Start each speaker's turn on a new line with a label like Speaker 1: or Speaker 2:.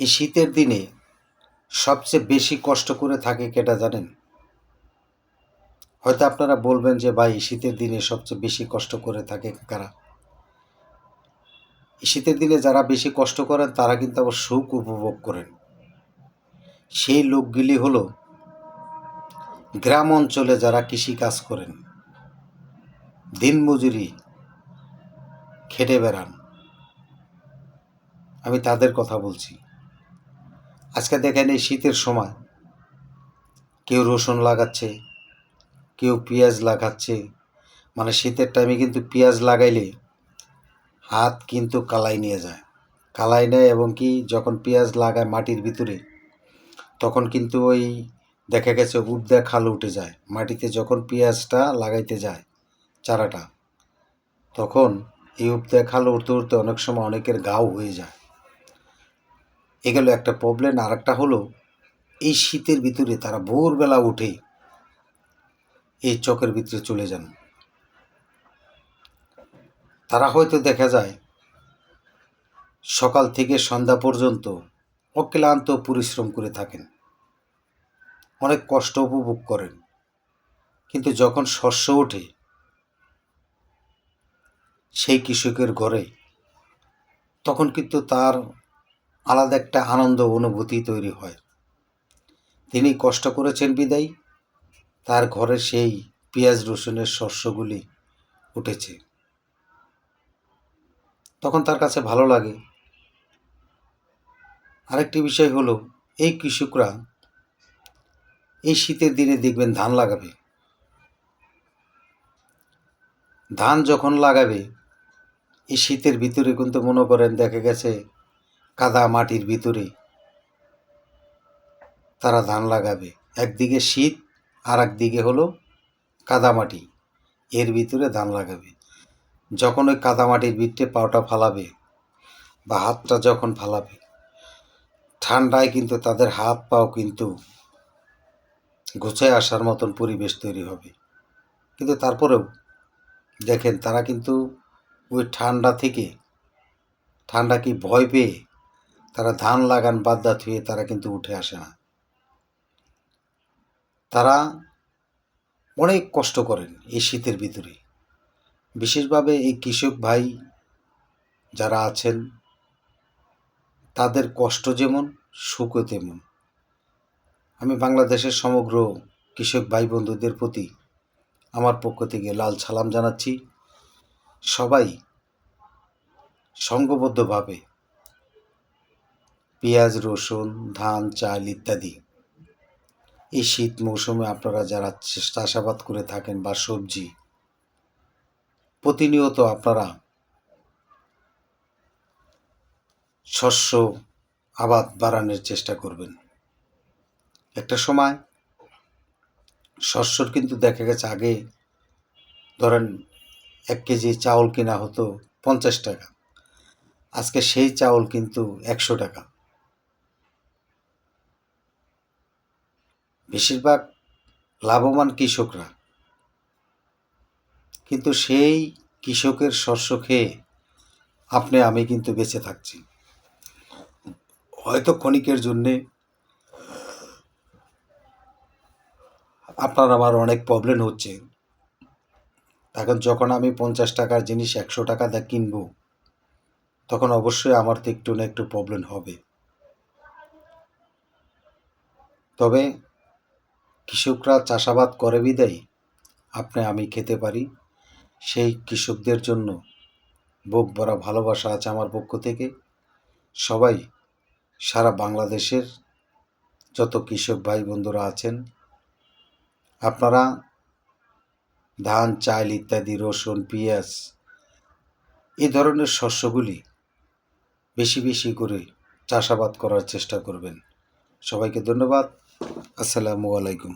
Speaker 1: এই শীতের দিনে সবচেয়ে বেশি কষ্ট করে থাকে কেটা জানেন? হয়তো আপনারা বলবেন যে, ভাই শীতের দিনে সবচেয়ে বেশি কষ্ট করে থাকে কারা? শীতের দিনে যারা বেশি কষ্ট করেন, তারা কিন্তু আবার সুখ উপভোগ করেন। সেই লোকগুলি হলো গ্রাম অঞ্চলে যারা কৃষি কাজ করেন, দিনমজুরি, খেটে বেড়ান। আমি তাদের কথা বলছি। আজকে দেখেন এই শীতের সময়। কেউ রসুন লাগাচ্ছে, কেউ পেঁয়াজ লাগাচ্ছে। মানে শীতের টাইমে কিন্তু পেঁয়াজ লাগাইলে হাত কিন্তু কালাই নিয়ে যায়। কালাই নেয় এবং কি যখন পেঁয়াজ লাগায় মাটির ভিতরে, তখন কিন্তু ওই দেখা গেছে উবদা খাল উঠে যায়। মাটিতে যখন পেঁয়াজটা লাগাইতে যায় চারাটা, তখন এই উবদা খাল উঠতে উঠতে অনেক সময় অনেকের গাও হয়ে যায়। এগুলো একটা প্রবলেম আর একটা হলো, এই শীতের ভিতরে তারা ভোরবেলা উঠে এই চকের ভিতরে চলে যান। তারা হয়তো দেখা যায়, সকাল থেকে সন্ধ্যা পর্যন্ত অক্লান্ত পরিশ্রম করে থাকেন। অনেক কষ্ট উপভোগ করেন। কিন্তু যখন শস্য ওঠে, সেই কৃষকের ঘরে, তখন কিন্তু তার আলাদা একটা আনন্দ অনুভূতি তৈরি হয়। তিনি কষ্ট করেছেন বিদায়। তার ঘরে সেই পেঁয়াজ রসুনের শস্যগুলি উঠেছে। তখন তার কাছে ভালো লাগে। আরেকটি বিষয় হলো, এই কৃষকরা এই শীতের দিনে দেখবেন ধান লাগাবে। ধান যখন লাগাবে, এই শীতের ভিতরে কিন্তু মনে করেন দেখা গেছে কাদা মাটির ভিতরে। তারা ধান লাগাবে। একদিকে শীত আর একদিকে হলো কাদামাটি এর ভিতরে ধান লাগাবে। যখন ওই কাদামাটির ভিতরে পাওটা ফালাবে বা হাতটা যখন ফালাবে, ঠান্ডায় কিন্তু তাদের হাত পাও কিন্তু গোছায় আসার মতন পরিবেশ তৈরি হবে। কিন্তু তারপরেও দেখেন তারা কিন্তু ওই ঠান্ডা থেকে ঠান্ডা কি ভয় পেয়ে তারা ধান লাগান বাদ্যা থুয়ে তারা কিন্তু উঠে আসে না। তারা অনেক কষ্ট করেন এই শীতের ভিতরে। বিশেষভাবে এই কৃষক ভাই যারা আছেন, তাদের কষ্ট যেমন, সুখও তেমন। আমি বাংলাদেশের সমগ্র কৃষক ভাই বন্ধুদের প্রতি আমার পক্ষ থেকে লাল সালাম জানাচ্ছি। সবাই সঙ্গবদ্ধভাবে পেঁয়াজ, রসুন, ধান, চাল ইত্যাদি। এই শীত মৌসুমে আপনারা যারা চাষাবাদ করে থাকেন বা সবজি, প্রতিনিয়ত আপনারা শস্য আবাদ বাড়ানোর চেষ্টা করবেন। একটা সময় শস্যর কিন্তু দেখা গেছে আগে ধরেন এক কেজি চাউল কেনা হতো পঞ্চাশ টাকা, আজকে সেই চাউল কিন্তু একশো টাকা। বেশিরভাগ লাভবান কৃষকরা। কিন্তু সেই কৃষকের শস্য খেয়ে আপনি, আমি কিন্তু বেঁচে থাকছি। হয়তো ক্ষণিকের জন্যে আপনার আমার অনেক প্রবলেম হচ্ছে। এখন যখন আমি পঞ্চাশ টাকার জিনিস একশো টাকা দিয়ে কিনবো, তখন অবশ্যই আমার তো একটু না একটু প্রবলেম হবে। তবে কৃষকরা চাষাবাদ করে বিদায়? আপনি আমি খেতে পারি। সেই কৃষকদের জন্য বুক ভরা ভালোবাসা আছে আমার পক্ষ থেকে। সবাই, সারা বাংলাদেশের যত কৃষক ভাই বন্ধুরা আছেন, আপনারা ধান, চাল ইত্যাদি, রসুন, পেঁয়াজ এ ধরনের শস্যগুলি বেশি বেশি করে চাষাবাদ করার চেষ্টা করবেন। সবাইকে ধন্যবাদ। আসসালামু আলাইকুম।